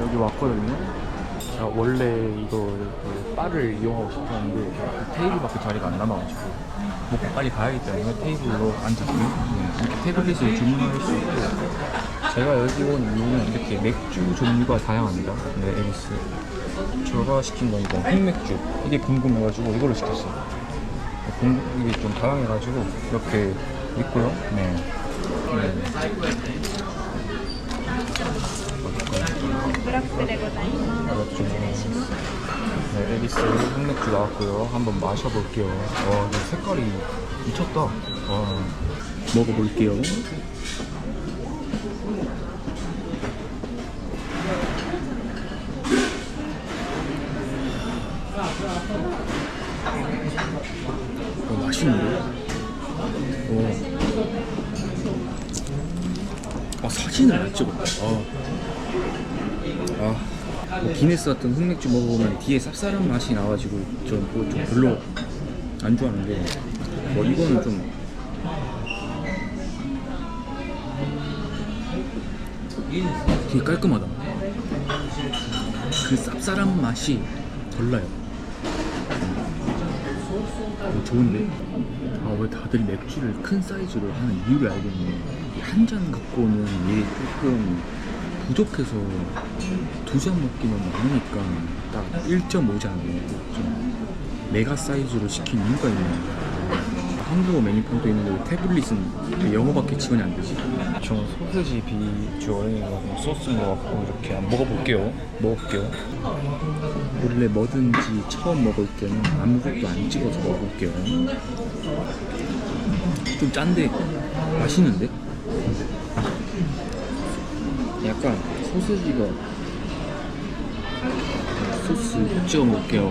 여기 왔거든요. 제가 원래 이거 그 바를 이용하고 싶었는데 그 테이블밖에 자리가 안 남아가지고 먹고 빨리 가야기 때문에 테이블로 앉았고요. 네, 이렇게 태블릿을 주문할 수 있고 제가 여기 온 이유는 이렇게 맥주 종류가 다양합니다. 네, 에비스. 제가 시킨 건 이건 흑맥주. 이게 궁금해가지고 이걸로 시켰어요. 공격이 좀 다양해가지고 이렇게 있고요. 네. 네. 네, 에비스 흑맥주 나왔고요. 한번 마셔볼게요. 와, 이 색깔이 미쳤다. 와. 먹어볼게요. 어, 맛있는데? 오. 아, 사진을 안 찍었다. 아. 아, 뭐 기네스 같은 흑맥주 먹어보면 뒤에 쌉쌀한 맛이 나가지고 전 그거 좀 별로 안 좋아하는데 뭐 이거는 좀 되게 깔끔하다. 그 쌉쌀한 맛이 덜 나요. 어, 좋은데? 아, 왜 다들 맥주를 큰 사이즈로 하는 이유를 알겠네. 한 잔 갖고는 이게 조금 부족해서 두 잔 먹기는 많으니까 딱 1.5잔 좀 메가 사이즈로 시킨 이유가 있네. 한국어 메뉴판도 있는데 왜 태블릿은 왜 영어밖에 지원이 안 되지? 저는 소세지 비주얼이라고 소스인 것 같고 이렇게 한번 먹어볼게요. 먹어볼게요. 원래 뭐든지 처음 먹을 때는 아무것도 안 찍어서 먹어볼게요. 좀 짠데 맛있는데? 약간 소세지가 소스 찍어 먹을게요.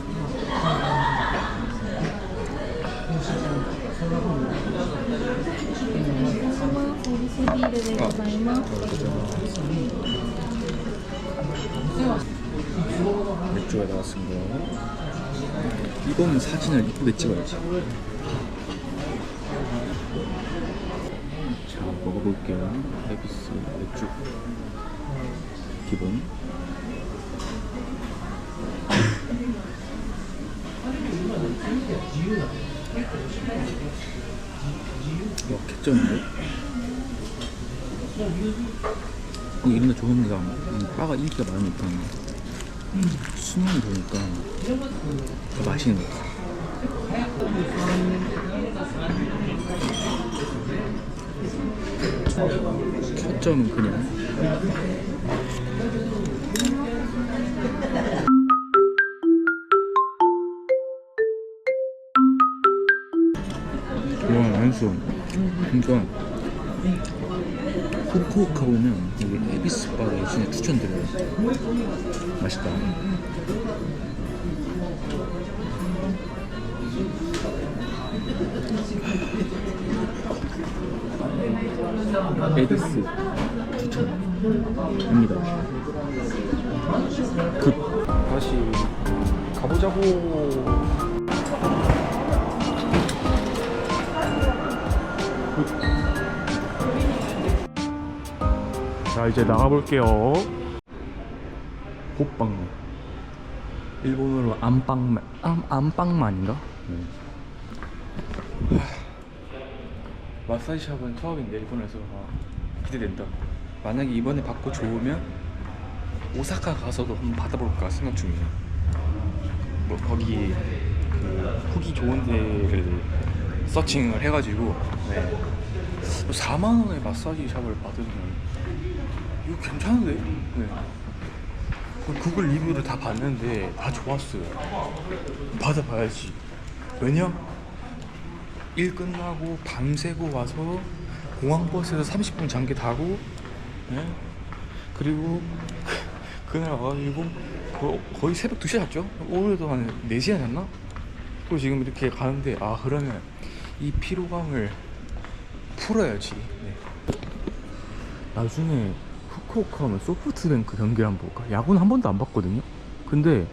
맥주가 나왔습니다. 이거는 사진을 이쁘게 찍어야지. 자, 먹어볼게요. 헤비스 맥주 기본. 와, 개쩌는데? 이게 이런 데 음, 바가 인기가 많으니까 수능 보니까 더 맛있는 것 같아. 초점은 그냥 와 안수 그러니까 콕콕 하고는 이게 에비스 바를 진짜 추천드려요. 맛있다. 에비스 추천입니다. 굿 다시 가보자고 자 이제 나가볼게요 호빵만 일본어로 안빵만 안, 안빵만인가? 네. 하, 마사지 샵은 처음인데 일본에서 아, 기대된다 만약에 이번에 받고 좋으면 오사카 가서도 한번 받아볼까 생각 중이에요 뭐 거기 그 후기 좋은 데를 서칭을 해가지고 네. 4만 원에 마사지 샵을 받으면 괜찮은데? 네. 그 구글 리뷰를 다 봤는데 다 좋았어요. 받아봐야지. 왜냐? 일 끝나고 밤새고 와서 공항버스에서 30분 잠게 타고 예? 그리고 그- 그날 와가지고 거- 거의 새벽 2시에 잤죠? 오늘도 한 4시에 잤나? 그리고 지금 이렇게 가는데 아 그러면 이 피로감을 풀어야지 네. 나중에 후쿠오카 오면 소프트뱅크 경기를 한번 볼까? 야구는 한 번도 안 봤거든요 근데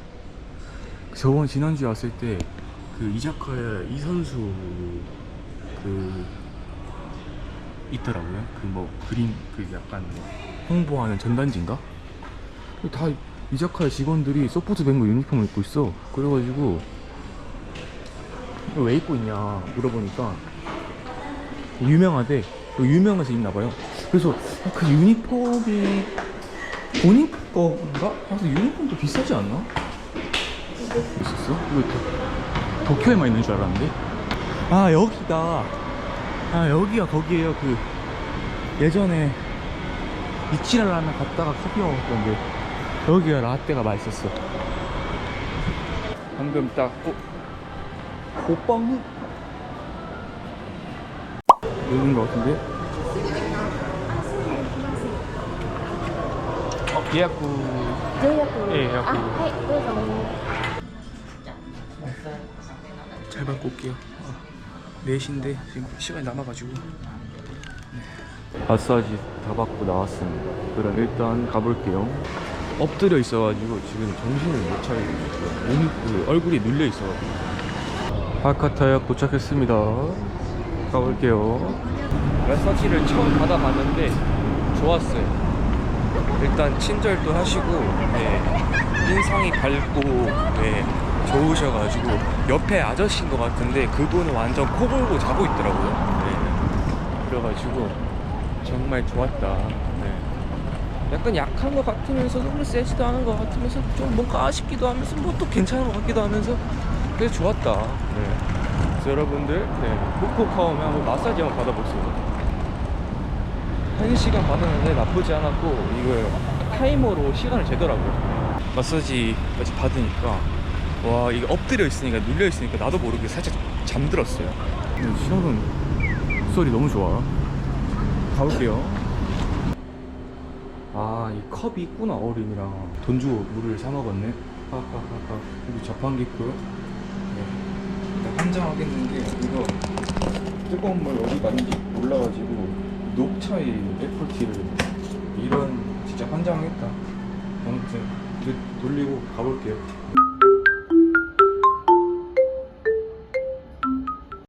저번 지난주에 왔을 때 그 이자카야 이 선수 그 있더라고요. 그 뭐 그림 그 약간 뭐 홍보하는 전단지인가? 다 이자카야 직원들이 소프트뱅크 유니폼을 입고 있어. 그래가지고 왜 입고 있냐 물어보니까 유명하대. 유명해서 입나 봐요. 그래서 그 유니폼이 본인 건가? 그래서 유니폼도 비싸지 않나? 있었어? 이거 도, 도쿄에만 있는 줄 알았는데. 아 여기다. 아 여기가 거기에요. 그 예전에 이치라 라면 갔다가 커피 먹었던데 여기가 라떼가 맛있었어. 방금 딱 어? 호빵이 여기인 것 같은데? 어, 예약구 予約ええ予約あはいどうぞ 잘 받고 올게요. 어, 4시인데 지금 시간이 남아가지고. 네. 마사지 다 받고 나왔습니다. 그럼 일단 가볼게요. 엎드려 있어가지고 지금 정신을 못 차리고 있어요. 몸, 그 얼굴이 눌려 있어가지고. 하카타역 도착했습니다. 가볼게요. 마사지를 처음 받아봤는데 좋았어요. 일단 친절도 하시고 네, 인상이 밝고 네, 좋으셔가지고 옆에 아저씨인 것 같은데 그분은 완전 코 골고 자고 있더라고요. 네. 그래가지고 정말 좋았다. 네. 약간 약한 것 같으면서 너무 세지도 않은 것 같으면서 좀 뭔가 아쉽기도 하면서 뭐 또 괜찮은 것 같기도 하면서 그래서 좋았다. 네. 그래서 여러분들 네. 후쿠오카 오면 한번 마사지 한번 받아보세요. 한 시간 받았는데 나쁘지 않았고 이걸 타이머로 시간을 재더라고요. 마사지까지 받으니까 와 이게 엎드려 있으니까 눌려 있으니까 나도 모르게 살짝 잠들었어요. 신호등 소리 너무 좋아. 가볼게요. 아 이 컵이 있구나 어린이랑. 돈 주고 물을 사 먹었네. 하하하하. 여기 자판기표 네. 환장하겠는 게 이거 뜨거운 물 어디 갔는지 몰라가지고 녹차에 애플티를 이런 진짜 환장하겠다. 아무튼 이제 돌리고 가볼게요